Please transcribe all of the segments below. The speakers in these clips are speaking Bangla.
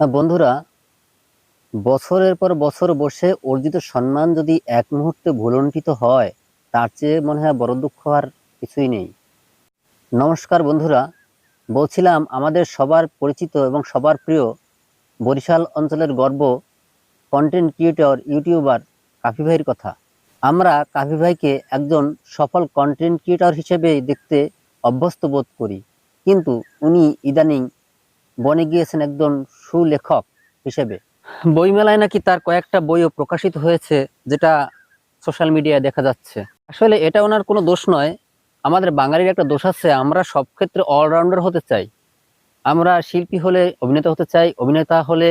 বন্ধুরা, বছরের পর বছর বসে অর্জিত সম্মান যদি এক মুহূর্তে ভুলণ্ঠিত হয়, তার চেয়ে মনে হয় বড় দুঃখ আর কিছুই নেই। নমস্কার বন্ধুরা, বলছিলাম আমাদের সবার পরিচিত এবং সবার প্রিয় বরিশাল অঞ্চলের গর্ব কন্টেন্ট ক্রিয়েটর ইউটিউবার কাফি ভাইয়ের কথা। আমরা কাফি ভাইকে একজন সফল কন্টেন্ট ক্রিয়েটর হিসেবে দেখতে অভ্যস্ত বোধ করি। কিন্তু উনি ইদানিং বনে গিয়েছেন একজন সুলেখক হিসেবে। বইমেলায় নাকি তার কয়েকটা বইও প্রকাশিত হয়েছে, যেটা সোশ্যাল মিডিয়ায় দেখা যাচ্ছে। আসলে এটা ওনার কোনো দোষ নয়। আমাদের বাঙালির একটা দোষ আছে, আমরা সব ক্ষেত্রে অলরাউন্ডার হতে চাই। আমরা শিল্পী হলে অভিনেতা হতে চাই, অভিনেতা হলে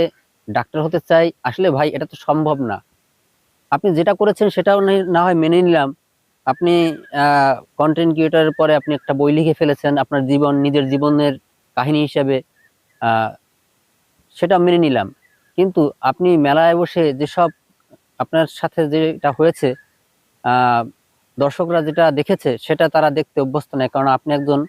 ডাক্তার হতে চাই। আসলে ভাই, এটা তো সম্ভব না। আপনি যেটা করেছেন সেটাও না হয় মেনে নিলাম। আপনি কন্টেন্ট ক্রিয়েটরের পরে আপনি একটা বই লিখে ফেলেছেন, আপনার জীবন, নিজের জীবনের কাহিনী হিসেবে। সেটা মেনে নিলাম। কিন্তু আপনি মেলায় বসে যেসব আপনার সাথে যেটা হয়েছে দর্শকরা যেটা দেখেছে, সেটা তারা দেখতে অভ্যস্ত নয়। কারণ আপনি একজন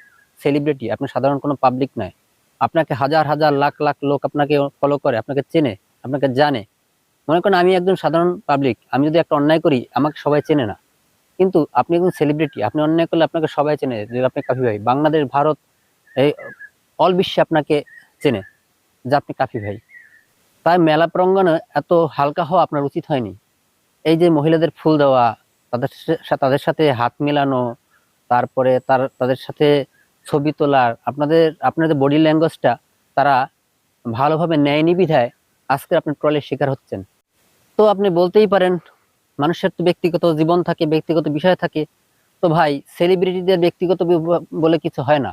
সেলিব্রিটি আপনি সাধারণ কোনো পাবলিক নয়। আপনাকে হাজার হাজার, লাখ লাখ লোক আপনাকে ফলো করে, আপনাকে চেনে, আপনাকে জানে। মনে করেন আমি একজন সাধারণ পাবলিক আমি যদি একটা অন্যায় করি, আমাকে সবাই চেনে না। কিন্তু আপনি একজন সেলিব্রিটি আপনি অন্যায় করলে আপনাকে সবাই চেনে, যে আপনি কাফি ভাই। বাংলাদেশ, ভারত, এই অল বিশ্বে আপনাকে চেনে যে আপনি কাফি ভাই। তাই মেলা প্রাঙ্গণে এত হালকা হওয়া আপনার উচিত হয়নি। এই যে মহিলাদের ফুল দেওয়া, তাদের তাদের সাথে হাত মেলানো, তারপরে তার, তাদের সাথে ছবি তোলার, আপনাদের আপনাদের বডি ল্যাঙ্গুয়েজটা তারা ভালোভাবে নেয়নি নিবিধায় আজকে আপনি ট্রলের শিকার হচ্ছেন। তো আপনি বলতেই পারেন, মানুষের তো ব্যক্তিগত জীবন থাকে, ব্যক্তিগত বিষয় থাকে। তো ভাই সেলিব্রিটিদের ব্যক্তিগত বলে কিছু হয় না।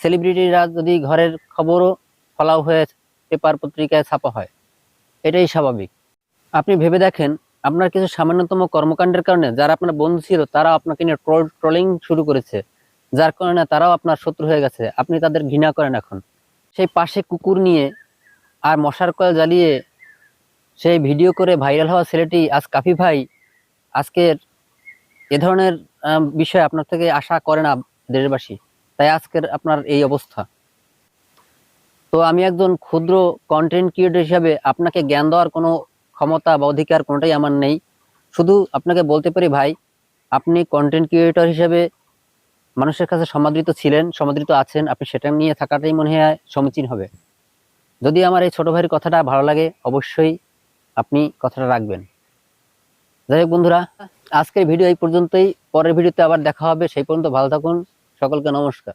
সেলিব্রিটিরা যদি ঘরের খবরও ফলাও হয়ে পেপার পত্রিকায় ছাপা হয়। এটাই স্বাভাবিক। আপনি ভেবে দেখেন, আপনার কিছু সামান্যতম কর্মকাণ্ডের কারণে যারা আপনার বন্ধু ছিল তারা আপনাকে নিয়ে ট্রোল, ট্রলিং শুরু করেছে। যার কারণে তারাও আপনার শত্রু হয়ে গেছে। আপনি তাদের ঘৃণা করেন এখন। সেই পাশে কুকুর নিয়ে আর মশার কয়েল জ্বালিয়ে সেই ভিডিও করে ভাইরাল হওয়া ছেলেটি আজ কাফি ভাই আজকের এ ধরনের বিষয় আপনার থেকে আশা করে না দেশবাসী। তাই আজকের আপনার এই অবস্থা। তো আমি একজন ক্ষুদ্র কন্টেন্ট ক্রিয়েটর হিসাবে আপনাকে জ্ঞান দেওয়ার কোনো ক্ষমতা বা অধিকার কোনোটাই আমার নেই। শুধু আপনাকে বলতে পারি, ভাই, আপনি কন্টেন্ট ক্রিয়েটর হিসেবে মানুষের কাছে সমাদৃত ছিলেন, সমাদৃত আছেন, আপনি সেটা নিয়ে থাকাটাই মনে হয় সমীচীন হবে। যদি আমার এই ছোট ভাইয়ের কথাটা ভালো লাগে, অবশ্যই আপনি কথাটা রাখবেন। যাই হোক বন্ধুরা, আজকের ভিডিও এই পর্যন্তই। পরের ভিডিওতে আবার দেখা হবে। সেই পর্যন্ত ভালো থাকুন। সকলকে নমস্কার।